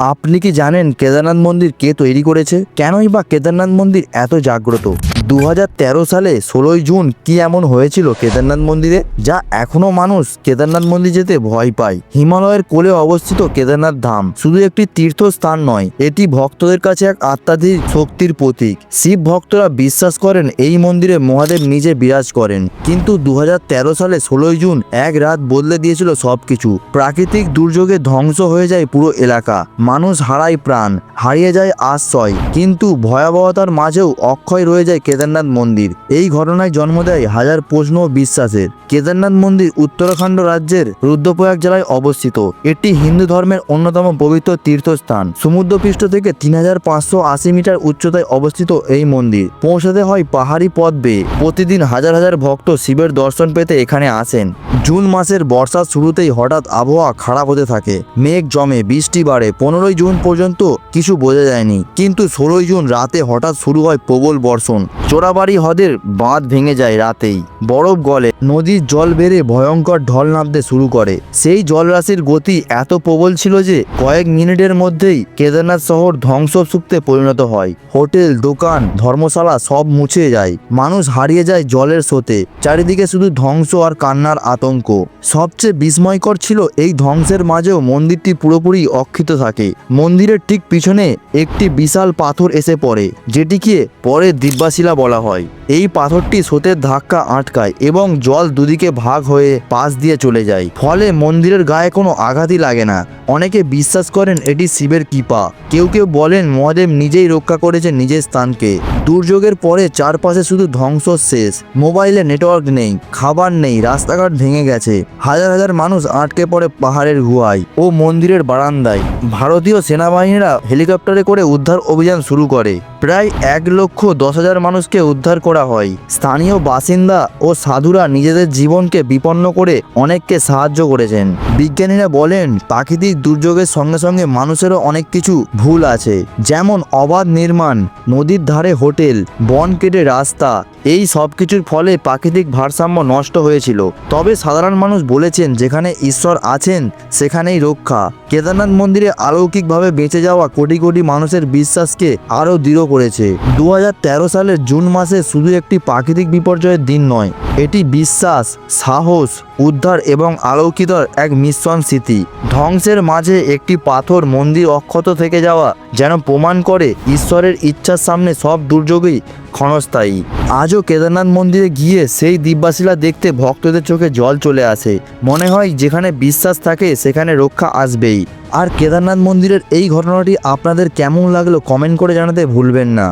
আপনি কি জানেন কেদারনাথ মন্দির কে তৈরি করেছে? কেনই বা কেদারনাথ মন্দির এত জাগ্রত? দু হাজার তেরো সালে ষোলোই জুন কি এমন হয়েছিল কেদারনাথ মন্দিরে? যা এখনও মানুষ কেদারনাথ মন্দির যেতে ভয় পায়। হিমালয়ের কোলে অবস্থিত কেদারনাথ ধাম শুধু একটি তীর্থস্থান নয়, এটি ভক্তদের কাছে এক আত্মাধিক শক্তির প্রতীক। শিব ভক্তরা বিশ্বাস করেন এই মন্দিরে মহাদেব নিজে বিরাজ করেন। কিন্তু দু হাজার তেরো সালে ষোলোই জুন এক রাত বদলে দিয়েছিল সবকিছু। প্রাকৃতিক দুর্যোগে ধ্বংস হয়ে যায় পুরো এলাকা। মানুষ হারায় প্রাণ, হারিয়ে যায় আশ্রয়। কিন্তু ভয়াবহতার মাঝেও অক্ষয় রয়ে যায় কেদারনাথ মন্দির। এই ঘটনায় জন্ম দেয় হাজার প্রশ্ন ও বিশ্বাসের। কেদারনাথ মন্দির উত্তরাখণ্ড রাজ্যের রুদ্রপ্রয়াগ জেলায় অবস্থিত। এটি হিন্দু ধর্মের অন্যতম পবিত্র তীর্থস্থান। সমুদ্রপৃষ্ঠ থেকে তিন হাজার পাঁচশো আশি মিটার উচ্চতায় অবস্থিত এই মন্দির। পৌঁছাতে হয় পাহাড়ি পথ বেয়ে। প্রতিদিন হাজার হাজার ভক্ত শিবের দর্শন পেতে এখানে আসেন। জুন মাসের বর্ষার শুরুতেই হঠাৎ আবহাওয়া খারাপ হতে থাকে। মেঘ জমে, বৃষ্টি বাড়ে। পনেরোই জুন পর্যন্ত কিছু বোঝা যায়নি। কিন্তু ষোলোই জুন রাতে হঠাৎ শুরু হয় প্রবল বর্ষণ। চোরাবাড়ি হ্রদের বাঁধ ভেঙে যায় রাতেই। বরফ গলে, নদীর জল বেড়ে ভয়ঙ্কর ঢল নামতে শুরু করে। সেই জলরাশির গতি এত প্রবল ছিল যে, কয়েক মিনিটের মধ্যেই কেদারনাথ শহর ধ্বংসস্তূপতে পরিণত হয়। হোটেল, দোকান, ধর্মশালা সব মুছে যায়। মানুষ হারিয়ে যায় জলের স্রোতে। চারিদিকে শুধু ধ্বংস আর কান্নার আতঙ্ক। সবচেয়ে বিস্ময়কর ছিল এই ধ্বংসের মাঝেও মন্দিরটি পুরোপুরি অক্ষিত থাকে। মন্দিরের ঠিক পিছনে একটি বিশাল পাথর এসে পড়ে, যেটিকে পরে দিব্যাশিলা বলা হয়। এই পাথরটি স্রোতের ধাক্কা আটকায় এবং জল দুদিকে ভাগ হয়ে পাশ দিয়ে চলে যায়। ফলে মন্দিরের গায়ে কোনো আঘাতই লাগে না। অনেকে বিশ্বাস করেন এটি শিবের কৃপা। কেউ কেউ বলেন মহাদেব নিজেই রক্ষা করেছে নিজের স্থানকে। দুর্যোগের পরে চারপাশে শুধু ধ্বংস শেষ মোবাইলে নেটওয়ার্ক নেই, খাবার নেই, রাস্তাঘাট ভেঙে গেছে। হাজার হাজার মানুষ আটকে পড়ে পাহাড়ের গুহায় ও মন্দিরের বারান্দায়। ভারতীয় সেনাবাহিনীরা হেলিকপ্টারে করে উদ্ধার অভিযান শুরু করে। প্রায় এক লক্ষ দশ হাজার মানুষকে উদ্ধার করা হয়। স্থানীয় বাসিন্দা ও সাধুরা নিজেদের জীবনকে বিপন্ন করে অনেককে সাহায্য করেছেন। বিজ্ঞানীরা বলেন, প্রাকৃতিক দুর্যোগের সঙ্গে সঙ্গে মানুষেরও অনেক কিছু ভুল আছে, যেমন অবাধ নির্মাণ, নদীর ধারে হোটেল, বন কেটে রাস্তা, এই সব কিছুর ফলে প্রাকৃতিক ভারসাম্য নষ্ট হয়েছিল। তবে সাধারণ মানুষ বলেছেন, যেখানে ঈশ্বর আছেন, সেখানেই রক্ষা। কেদারনাথ মন্দিরে অলৌকিকভাবে বেঁচে যাওয়া কোটি কোটি মানুষের বিশ্বাসকে আরও দৃঢ় করেছে। দু হাজার তেরো সালের জুন মাসে শুধু একটি প্রাকৃতিক বিপর্যয়ের দিন নয়, এটি বিশ্বাস, সাহস, উদ্ধার এবং আলৌকিতর এক মিশ্রণ স্মৃতি। ধ্বংসের মাঝে একটি পাথর মন্দির অক্ষত থেকে যাওয়া যেন প্রমাণ করে ঈশ্বরের ইচ্ছার সামনে সব দুর্যোগই ক্ষণস্থায়ী। আজও কেদারনাথ মন্দিরে গিয়ে সেই দিব্যাশিলা দেখতে ভক্তদের চোখে জল চলে আসে। মনে হয় যেখানে বিশ্বাস থাকে, সেখানে রক্ষা আসবেই। আর কেদারনাথ মন্দিরের এই ঘটনাটি আপনাদের কেমন লাগল কমেন্ট করে জানাতে ভুলবেন না।